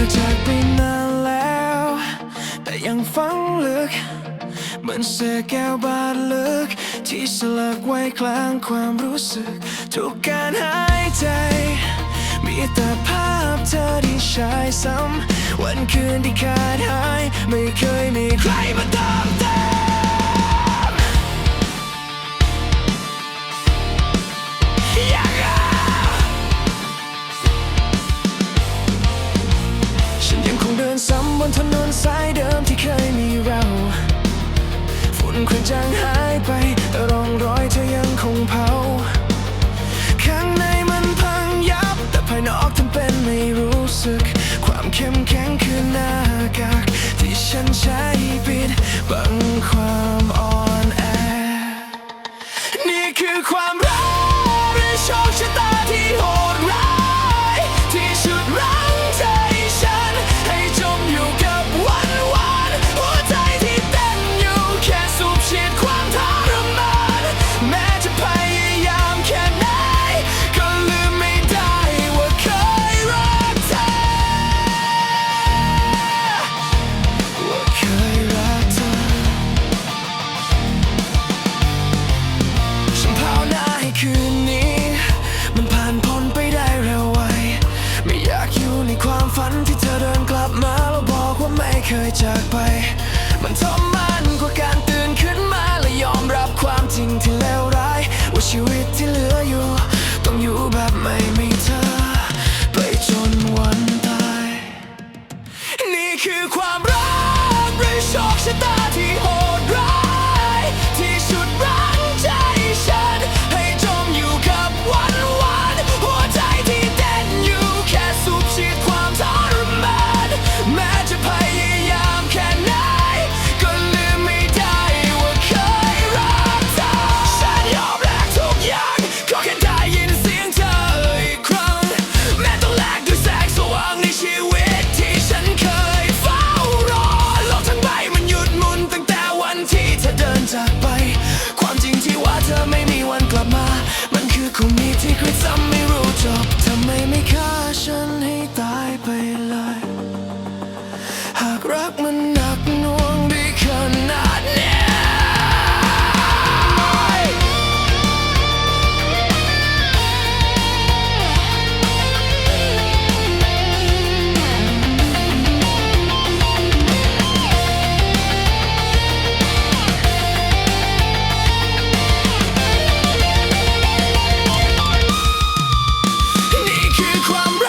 อจากไปนานแล้ว แต่ยังฝังลึก เหมือนเศษแก้วบาดลึก ที่สลักไว้กลางความรู้สึก ทุกการหายใจ มีแต่ภาพเธอที่ใช้ซ้ำวันคืนที่ขาดหาย ไม่เคยมีใครมาตามเต็ม บนถนนสายเดิมที่เคยมีเรา ฝุ่นควันจางหายไป แต่ร่องรอยเธอยังคงเผา ข้างในมันพังยับ แต่ภายนอกทำเป็นไม่รู้สึก ความเข้มแข็งคือหน้ากากที่ฉันใช้ปิดบังความ คยจากไป มันทรมานกว่าการตื่นขึ้นมาและยอมรับความจริงที่เลวร้าย ว่าชีวิตที่เหลืออยู่ ต้องอยู่แบบไม่มีเธอ ไปจนวันตาย นี่คือความรักหรือโชคชะตาที่โห ที่คุยจำไม่รู้จบทำไมไม่ฆ่าฉันให้ตายไปเลย can't crumble